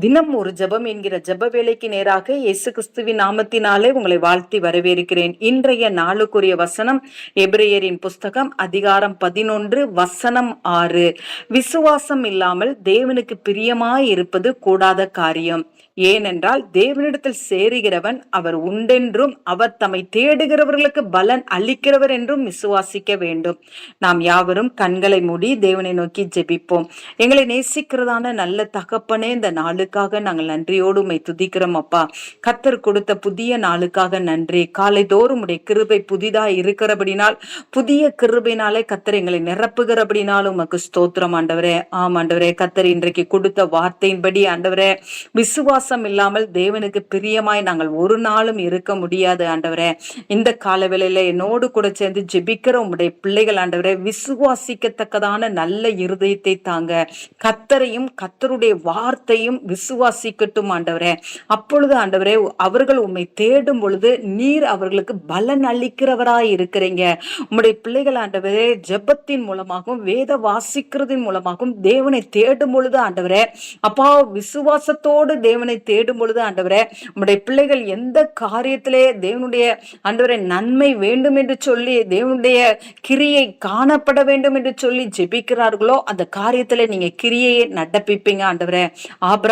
தினம் ஒரு ஜெபம் என்கிற ஜப வேலைக்கு நேராக இயேசு கிறிஸ்துவின் நாமத்தினாலே உங்களை வாழ்த்தி வரவேற்கிறேன். இன்றைய நாளுக்குரிய வசனம் எபிரேயரின் புஸ்தகம் அதிகாரம் பதினொன்று வசனம் ஆறு. விசுவாசம் இல்லாமல் தேவனுக்கு பிரியமாய் இருப்பது கூடாத காரியம். ஏனென்றால் தேவனிடத்தில் சேருகிறவன் அவர் உண்டென்றும் அவர் தம்மை தேடுகிறவர்களுக்கு பலன் அளிக்கிறவர் என்றும் விசுவாசிக்க வேண்டும். நாம் யாவரும் கண்களை மூடி தேவனை நோக்கி ஜெபிப்போம். எங்களை நேசிக்கிறதான நல்ல தகப்பனே இந்த நாளுக்காக நாங்கள் நன்றியோடு உம்மை துதிக்கிறோம் அப்பா. கத்தர் கொடுத்த புதிய நாளுக்காக நன்றி. காலை தோறும் உடைய கிருபை புதிதாய் இருக்கிறபடினால் புதிய கிருபைனாலே கத்தர் எங்களை நிரப்புகிறபடினாலும் உமக்கு ஸ்தோத்திரம் ஆண்டவரே. ஆம் ஆண்டவரே. கத்தர் இன்றைக்கு கொடுத்த வார்த்தையின்படி ஆண்டவரே விசுவாசம் இல்லாமல் தேவனுக்கு பிரியமாய் நாங்கள் ஒரு நாளும் இருக்க முடியாது ஆண்டவரே. இந்த காலவேளையில என்னோடு கூட சேர்ந்து ஜெபிக்கிற உங்களுடைய பிள்ளைகள் ஆண்டவரே விசுவாசிக்கத்தக்கதான நல்ல இருதயத்தை தாங்க. கத்தரையும் கத்தருடைய வார்த்தையும் விசுவாசிக்கட்டும் ஆண்டவரே. அப்பொழுது ஆண்டவரே அவர்கள் உண்மை தேடும் பொழுது நீர் அவர்களுக்கு பலன் அளிக்கிறவராய் இருக்கிறீங்க. உம்முடைய பிள்ளைகள் ஆண்டவரே ஜெபத்தின் மூலமாகவும் வேத வாசிக்கிறதின் மூலமாகவும் தேவனை தேடும் பொழுது ஆண்டவரே அப்பா விசுவாசத்தோடு தேவனை தேடும் பொழுது ஆண்டவரே உம்முடைய பிள்ளைகள் எந்த காரியத்திலே தேவனுடைய ஆண்டவரே நன்மை வேண்டும் என்று சொல்லி தேவனுடைய கிரியை காணப்பட வேண்டும் என்று சொல்லி ஜெபிக்கிறார்களோ அந்த காரியத்துல நீங்க கிரியையை நடப்பிப்பீங்க ஆண்டவரே.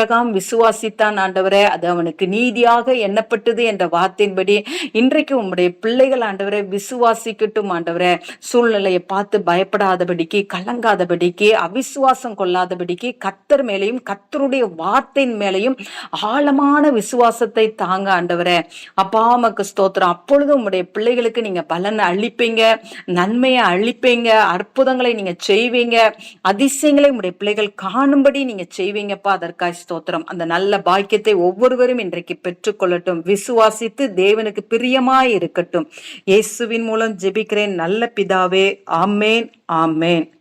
ஆபிரகாம் விசுவாசித்தான் ஆண்டவரே அது அவனுக்கு நீதியாக எண்ணப்பட்டது என்ற வார்த்தையின்படி இன்றைக்கு உம்முடைய பிள்ளைகள் ஆண்டவரை விசுவாசிக்கட்டும் ஆண்டவரே. சூழ்நிலையை பார்த்து பயப்படாதபடிக்கு கலங்காதபடிக்கு அவிசுவாசம் கொள்ளாதபடிக்கு கத்தர் மேலையும் கத்தருடைய வார்த்தையின் மேலையும் ஆழமான விசுவாசத்தை தாங்க ஆண்டவரே. அப்பா உமக்கு ஸ்தோத்திரம். அப்பொழுது உங்களுடைய பிள்ளைகளுக்கு நீங்க பலனை அழிப்பீங்க நன்மையை அழிப்பீங்க அற்புதங்களை நீங்க செய்வீங்க அதிசயங்களை உங்களுடைய பிள்ளைகள் காணும்படி நீங்க செய்வீங்கப்பா. அதற்காய் ஸ்தோத்திரம். அந்த நல்ல பாக்கியத்தை ஒவ்வொருவரும் இன்றைக்கு பெற்றுக்கொள்ளட்டும். விசுவாசித்து தேவனுக்கு பிரியமாய் இருக்கட்டும். இயேசுவின் மூலம் ஜெபிக்கிறேன். நல்ல பிதாவே ஆமேன் ஆமேன்.